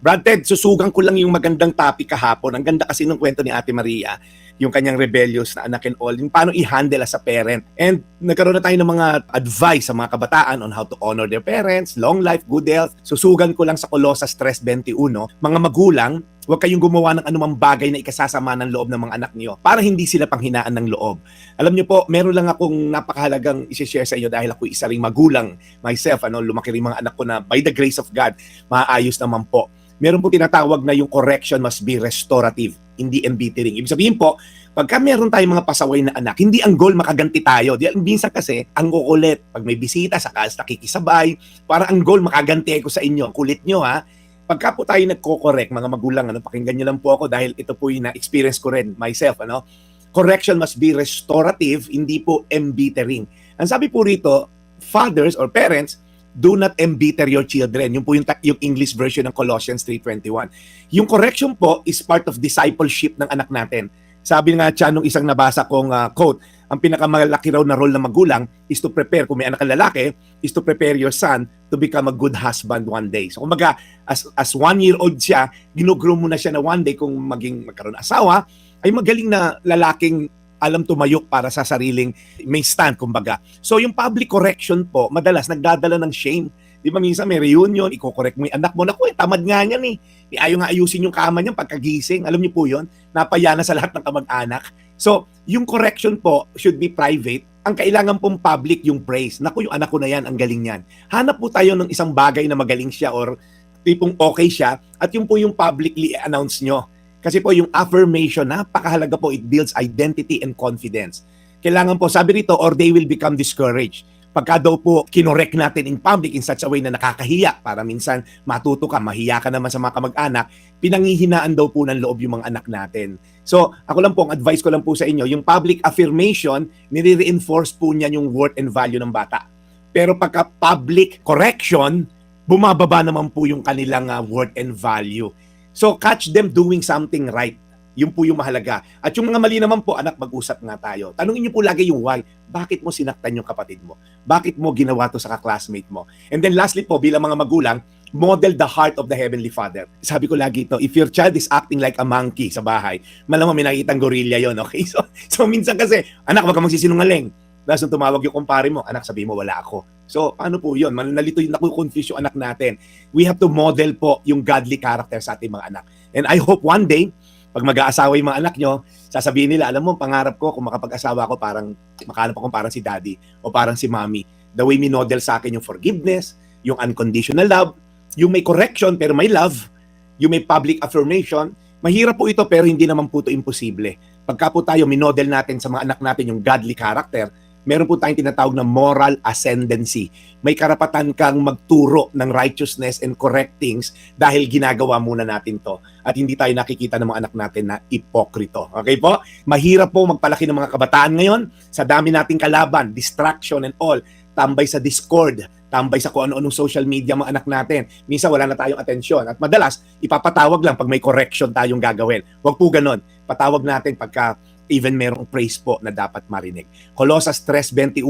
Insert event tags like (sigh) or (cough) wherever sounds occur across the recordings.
Brad Ted, susugan ko lang yung magandang topic kahapon. Ang ganda kasi ng kwento ni Ate Maria, yung kanyang rebellious na anak and all, yung paano i-handle as a parent. And nagkaroon na tayo ng mga advice sa mga kabataan on how to honor their parents, long life, good health. Susugan ko lang sa Colossus 3.21, mga magulang, huwag kayong gumawa ng anumang bagay na ikasasama ng loob ng mga anak niyo para hindi sila panghinaan ng loob. Alam niyo po, meron lang akong napakahalagang i-share sa inyo dahil ako isa ring magulang myself, ano, lumaki rin mga anak ko na by the grace of God, maayos naman po meron po tinatawag na yung correction must be restorative, hindi embittering. Ibig sabihin po, pagka meron tayong mga pasaway na anak, hindi ang goal makaganti tayo. Di, minsan kasi, ang kukulit. Pag may bisita, saka nakikisabay, para ang goal makaganti ko sa inyo. Kulit nyo ha. Pagka po tayo nagko-correct, mga magulang, ano, pakinggan nyo lang po ako dahil ito po yung na-experience ko rin myself. Ano? Correction must be restorative, hindi po embittering. Ang sabi po rito, fathers or parents, do not embitter your children. Yung po yung, yung English version ng Colossians 3.21. Yung correction po is part of discipleship ng anak natin. Sabi nga siya nung isang nabasa kong uh, quote, ang pinakamalaki raw na role ng magulang is to prepare, kung may anak kang lalaki, is to prepare your son to become a good husband one day. So kumbaga, as, as one-year-old siya, ginugroom mo na siya na one day kung maging magkaroon asawa, ay magaling na lalaking alam tumayok para sa sariling may stand, kumbaga. So yung public correction po, madalas nagdadala ng shame. Di ba minsan may reunion, iko-correct mo yung anak mo, naku, eh, tamad nga niyan eh. Ayaw nga ayusin yung kama niyan pagkagising. Alam niyo po yun, napaya na sa lahat ng kamag-anak. So, yung correction po should be private. Ang kailangan pong public yung praise. Naku, yung anak ko na yan, ang galing niyan. Hanap po tayo ng isang bagay na magaling siya or tipong okay siya at yung po yung publicly announce nyo. Kasi po yung affirmation, napakahalaga po, it builds identity and confidence. Kailangan po, sabi rito, or they will become discouraged. Pagka daw po kinorek natin in public in such a way na nakakahiya, para minsan matuto ka, mahiya ka naman sa mga kamag-anak, pinanghihinaan daw po ng loob yung mga anak natin. So, ako lang po, ang advice ko lang po sa inyo, yung public affirmation, nire-reinforce po niyan yung worth and value ng bata. Pero pagka public correction, bumababa naman po yung kanilang uh, worth and value. So catch them doing something right. Yun po yung mahalaga. At yung mga mali naman po, anak, mag-usap nga tayo. Tanungin niyo po lagi yung why. Bakit mo sinaktan yung kapatid mo? Bakit mo ginawa to sa ka-classmate mo? And then lastly po, bilang mga magulang, model the heart of the Heavenly Father. Sabi ko lagi ito, if your child is acting like a monkey sa bahay, malamang may nakitang gorilla yon okay? (laughs) So, so minsan kasi, anak, wag ka magsisinungaling. Tapos nung tumawag yung kumpare mo, anak, sabi mo, wala ako. So, paano po yun? Nalito yung naku-confuse yung anak natin. We have to model po yung godly character sa ating mga anak. And I hope one day, pag mag-aasawa yung mga anak nyo, sasabihin nila, alam mo, pangarap ko kung makapag-asawa ko, parang makahanap ako parang si daddy o parang si mommy. The way minodel sa akin yung forgiveness, yung unconditional love, yung may correction pero may love, yung may public affirmation. Mahirap po ito pero hindi naman po ito imposible. Pagka po tayo minodel natin sa mga anak natin yung godly character, meron po tayong tinatawag na moral ascendancy. May karapatan kang magturo ng righteousness and correct things dahil ginagawa muna natin to. At hindi tayo nakikita ng mga anak natin na ipokrito. Okay po? Mahirap po magpalaki ng mga kabataan ngayon sa dami nating kalaban, distraction and all. Tambay sa Discord, tambay sa kung ano-anong social media mga anak natin. Minsan wala na tayong atensyon. At madalas, ipapatawag lang pag may correction tayong gagawin. Huwag po ganon. Patawag natin pagka even merong praise po na dapat marinig. Colossus 3.21,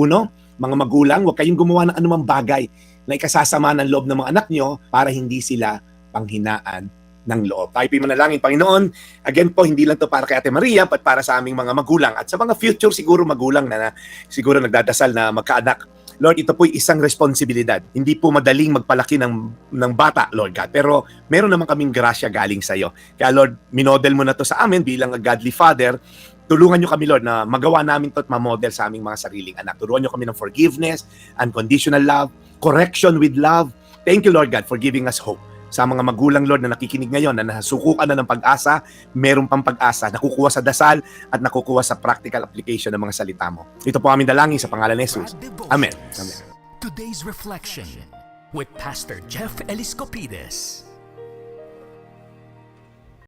mga magulang, huwag kayong gumawa ng anumang bagay na ikasasama ng loob ng mga anak nyo para hindi sila panghinaan ng loob. Tayo po yung manalangin, Panginoon. Again po, hindi lang to para kay Ate Maria, but para sa aming mga magulang at sa mga future siguro magulang na, na siguro nagdadasal na magkaanak. Lord, ito po isang responsibilidad. Hindi po madaling magpalaki ng, ng bata, Lord God. Pero meron naman kaming grasya galing sa iyo. Kaya Lord, minodel mo na to sa amin bilang a godly father tulungan nyo kami, Lord, na magawa namin to at ma-model sa aming mga sariling anak. Turuan nyo kami ng forgiveness, unconditional love, correction with love. Thank you, Lord God, for giving us hope. Sa mga magulang, Lord, na nakikinig ngayon, na nasukukan na ng pag-asa, meron pang pag-asa, nakukuha sa dasal at nakukuha sa practical application ng mga salita mo. Ito po aming dalangin sa pangalan ni Jesus. Amen. Amen. Today's reflection with Pastor Jeff Eliscopides.